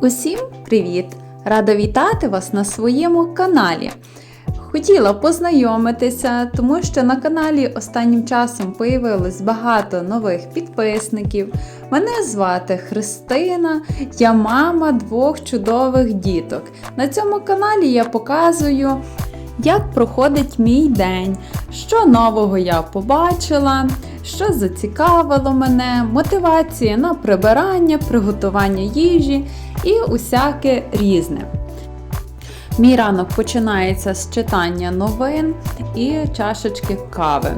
Усім привіт! Рада вітати вас на своєму каналі. Хотіла познайомитися, тому що на каналі останнім часом появилось багато нових підписників. Мене звати Христина, я мама двох чудових діток. На цьому каналі я показую, як проходить мій день, що нового я побачила, що зацікавило мене, мотивація на прибирання, приготування їжі і усяке різне. Мій ранок починається з читання новин і чашечки кави.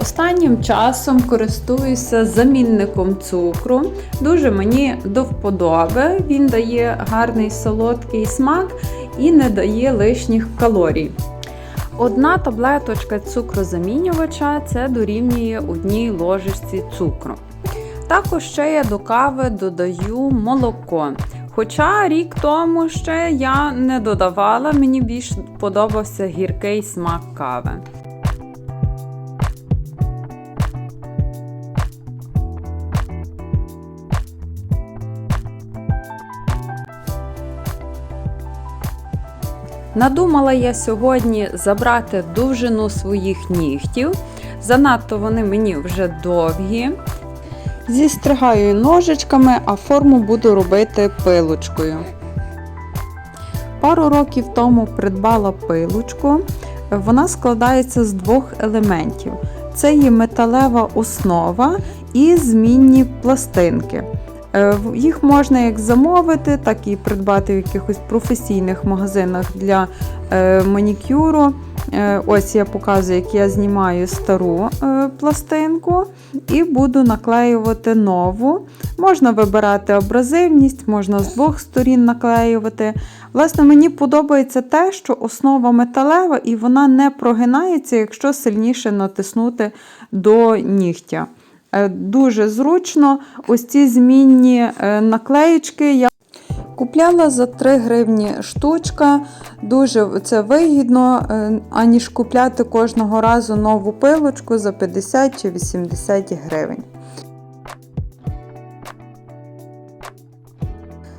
Останнім часом користуюся замінником цукру. Дуже мені до вподоби. Він дає гарний солодкий смак і не дає лишніх калорій. Одна таблеточка цукрозамінювача це дорівнює одній ложечці цукру. Також ще я до кави додаю молоко. Хоча рік тому ще я не додавала, мені більш подобався гіркий смак кави. Надумала я сьогодні забрати довжину своїх нігтів. Занадто вони мені вже довгі. Зістригаю ножичками, а форму буду робити пилочкою. Пару років тому придбала пилочку. Вона складається з двох елементів: це є металева основа і змінні пластинки. Е, Їх можна як замовити, так і придбати в якихось професійних магазинах для е, манікюру. Е, Ось я показую, як я знімаю стару пластинку і буду наклеювати нову. Можна вибирати абразивність, можна з двох сторін наклеювати. Власне, мені подобається те, що основа металева і вона не прогинається, якщо сильніше натиснути до нігтя. Дуже зручно. Ось ці змінні наклеїчки я купляла за 3 гривні штучка. Дуже це вигідно, аніж купляти кожного разу нову пилочку за 50 чи 80 гривень.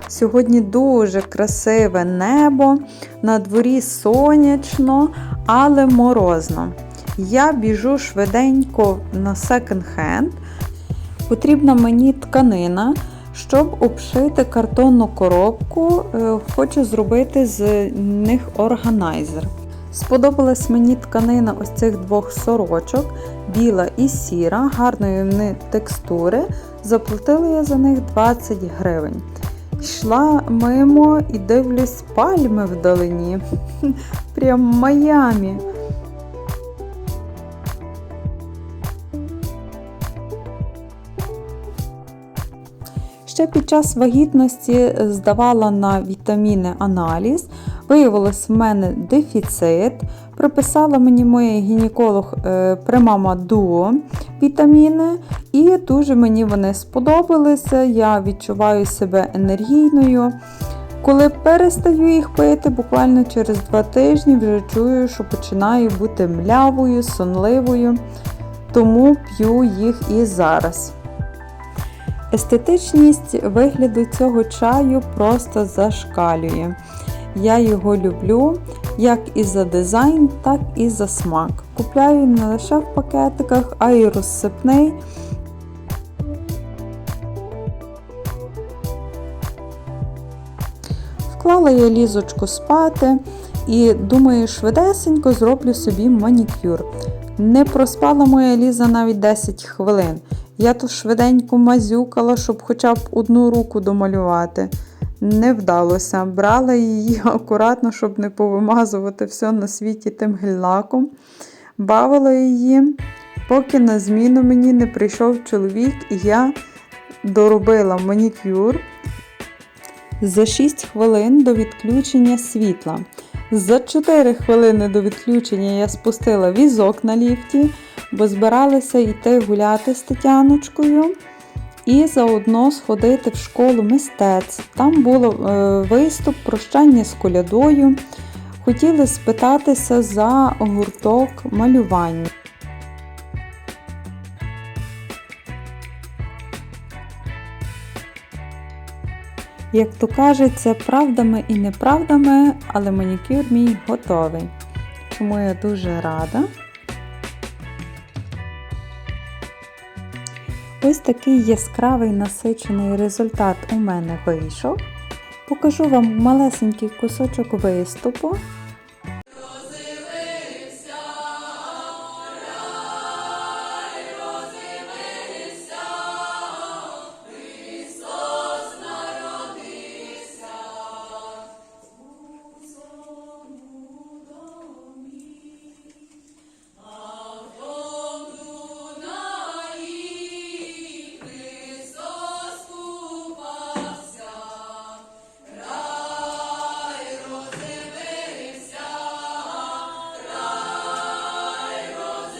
Сьогодні дуже красиве небо, на дворі сонячно, але морозно. Я біжу швиденько на секонд-хенд. Потрібна мені тканина, щоб обшити картонну коробку, хочу зробити з них органайзер. Сподобалась мені тканина ось цих двох сорочок, біла і сіра, гарної вони текстури. Заплатила я за них 20 гривень. Йшла мимо і дивлюсь пальми вдалині. Прям Майамі. Ще під час вагітності здавала на вітаміни аналіз. Виявилось в мене дефіцит. Приписала мені моя гінеколог Примама Дуо вітаміни, і дуже мені вони сподобалися. Я відчуваю себе енергійною. Коли перестаю їх пити, буквально через два тижні вже чую, що починаю бути млявою, сонливою, тому п'ю їх і зараз. Естетичність вигляду цього чаю просто зашкалює. Я його люблю як і за дизайн, так і за смак. Купляю не лише в пакетиках, а й розсипний. Вклала я лізочку спати і думаю, швидесенько зроблю собі манікюр. Не проспала моя ліза навіть 10 хвилин. Я тут швиденько мазюкала, щоб хоча б одну руку домалювати. Не вдалося. Брала її акуратно, щоб не повимазувати все на світі тим гель-лаком. Бавила її, поки на зміну мені не прийшов чоловік, і я доробила манікюр за 6 хвилин до відключення світла. За 4 хвилини до відключення я спустила візок на ліфті, бо збиралася йти гуляти з Тетяночкою і заодно сходити в школу мистецтв. Там був е, виступ, прощання з колядою. Хотіли спитатися за гурток малювання. Як то кажеться, правдами і неправдами, але манікюр мій готовий. Чому я дуже рада. Ось такий яскравий насичений результат у мене вийшов. Покажу вам малесенький кусочок виступу.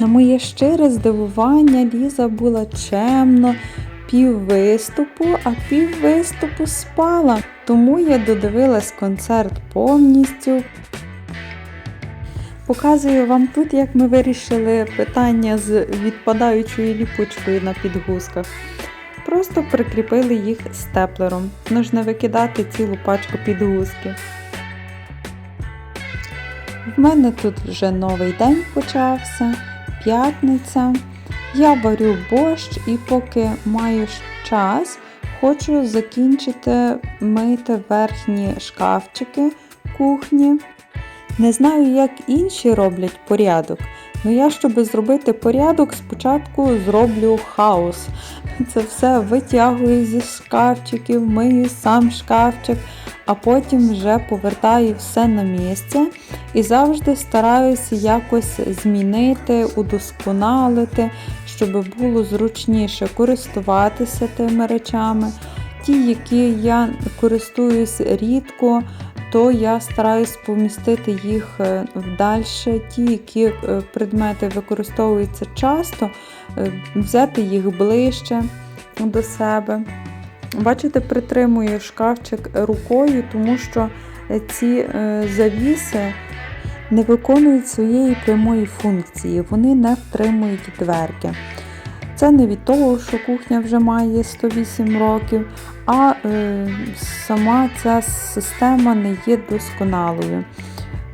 На моє щире здивування Ліза була чемно, пів виступу, а пів виступу спала. Тому я додивилась концерт повністю. Показую вам тут, як ми вирішили питання з відпадаючою ліпучкою на підгузках. Просто прикріпили їх степлером. Нужно викидати цілу пачку підгузків. В мене тут вже новий день почався, п'ятниця. Я варю борщ і поки маю час, хочу закінчити мити верхні шкафчики кухні. Не знаю, як інші роблять порядок. Ну я, щоб зробити порядок, спочатку зроблю хаос. Це все витягую зі шкафчиків, мию сам шкафчик, а потім вже повертаю все на місце і завжди стараюся якось змінити, удосконалити, щоб було зручніше користуватися тими речами. Ті, які я користуюсь рідко, то я стараюсь помістити їх е, вдальше. Ті, які е, предмети використовуються часто, е, взяти їх ближче до себе. Бачите, притримую шкафчик рукою, тому що ці завіси не виконують своєї прямої функції, вони не втримують дверки. Це не від того, що кухня вже має 108 років, а е, сама ця система не є досконалою.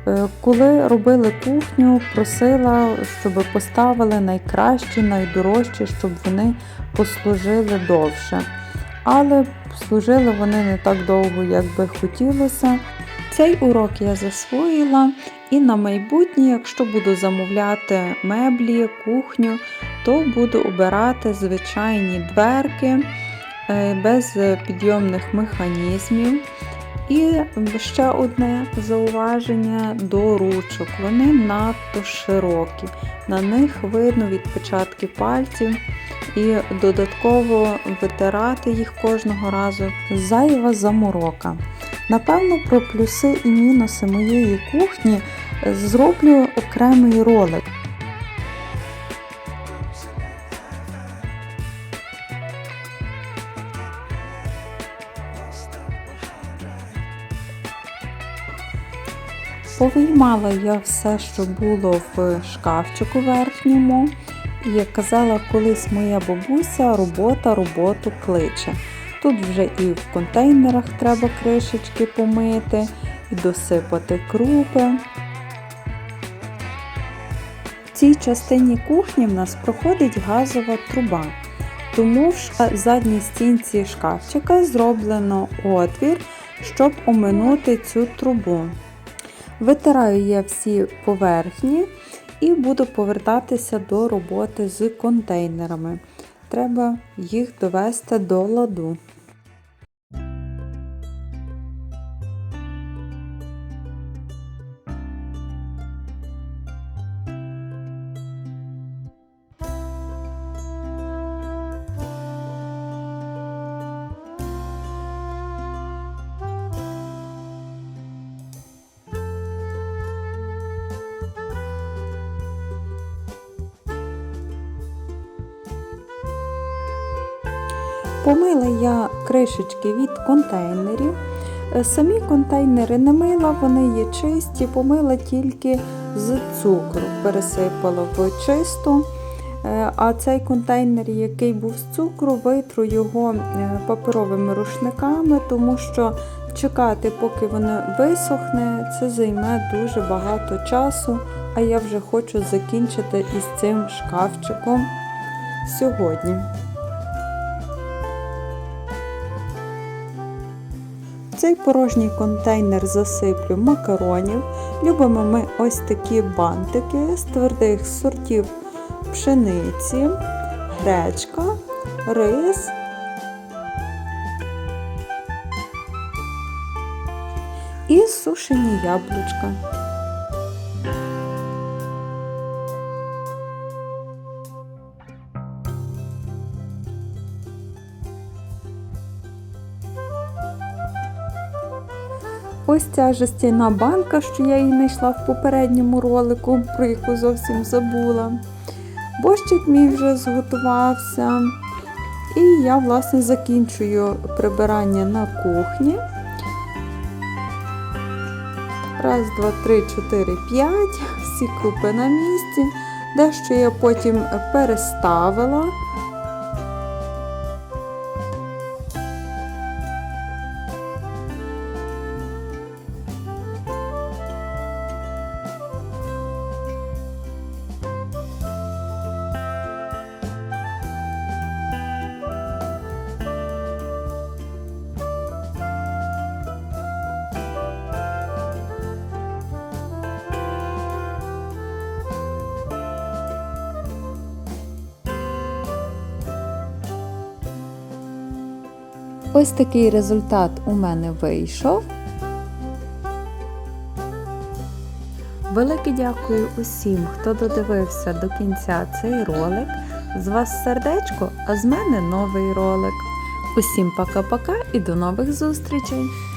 Е, коли робили кухню, просила, щоб поставили найкращі, найдорожчі, щоб вони послужили довше. Але служили вони не так довго, як би хотілося. Цей урок я засвоїла, і на майбутнє, якщо буду замовляти меблі, кухню, то буду обирати звичайні дверки е, без підйомних механізмів. І ще одне зауваження до ручок. Вони надто широкі, на них видно відпечатки пальців, і додатково витирати їх кожного разу зайва заморока. Напевно, про плюси і мінуси моєї кухні зроблю окремий ролик. Повиймала я все, що було в шкафчику верхньому. Як казала колись моя бабуся, робота роботу кличе. Тут вже і в контейнерах треба кришечки помити, і досипати крупи. В цій частині кухні в нас проходить газова труба. Тому в задній стінці шкафчика зроблено отвір, щоб оминути цю трубу. Витираю я всі поверхні і буду повертатися до роботи з контейнерами. Треба їх довести до ладу. Помила я кришечки від контейнерів. Е, Самі контейнери не мила, вони є чисті, помила тільки з цукру, пересипала в чисту Е, А цей контейнер, який був з цукру, витру його е, паперовими рушниками, тому що чекати, поки воно висохне, це займе дуже багато часу. А я вже хочу закінчити із цим шкафчиком сьогодні. Цей порожній контейнер засиплю макаронів. Любимо ми ось такі бантики з твердих сортів пшениці, гречка, рис. І сушені яблучка. Ось ця жестяна банка, що я її знайшла в попередньому ролику, про яку зовсім забула. Борщик мій вже зготувався. І я, власне, закінчую прибирання на кухні. Раз, два, три, чотири, п'ять. Всі крупи на місці. Дещо я потім переставила. Ось такий результат у мене вийшов. Велике дякую усім, хто додивився до кінця цей ролик. З вас сердечко, а з мене новий ролик. Усім пока-пока і до нових зустрічей!